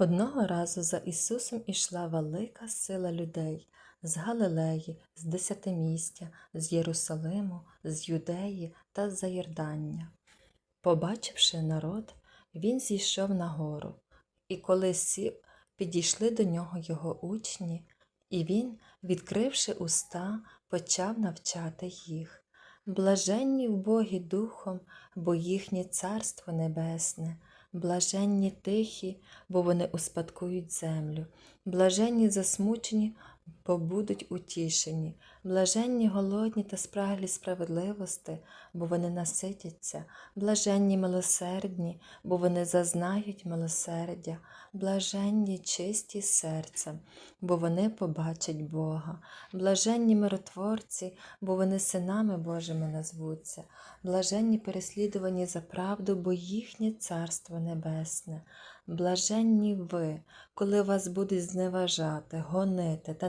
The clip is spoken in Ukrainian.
Одного разу за Ісусом ішла велика сила людей з Галилеї, з Десятимістя, з Єрусалиму, з Юдеї та з Заєрдання. Побачивши народ, він зійшов на гору, і коли сів, підійшли до нього його учні, і він, відкривши уста, почав навчати їх. Блаженні вбогі духом, бо їхнє царство небесне, блаженні тихі, бо вони успадкують землю, блаженні засмучені, бо будуть утішені, блаженні голодні та спраглі справедливости, бо вони наситяться, блаженні милосердні, бо вони зазнають милосердя, блаженні чисті серцем, бо вони побачать Бога, блаженні миротворці, бо вони синами Божими назвуться, блаженні переслідувані за правду, бо їхнє царство небесне. Блаженні ви, коли вас будуть зневажати, гонити та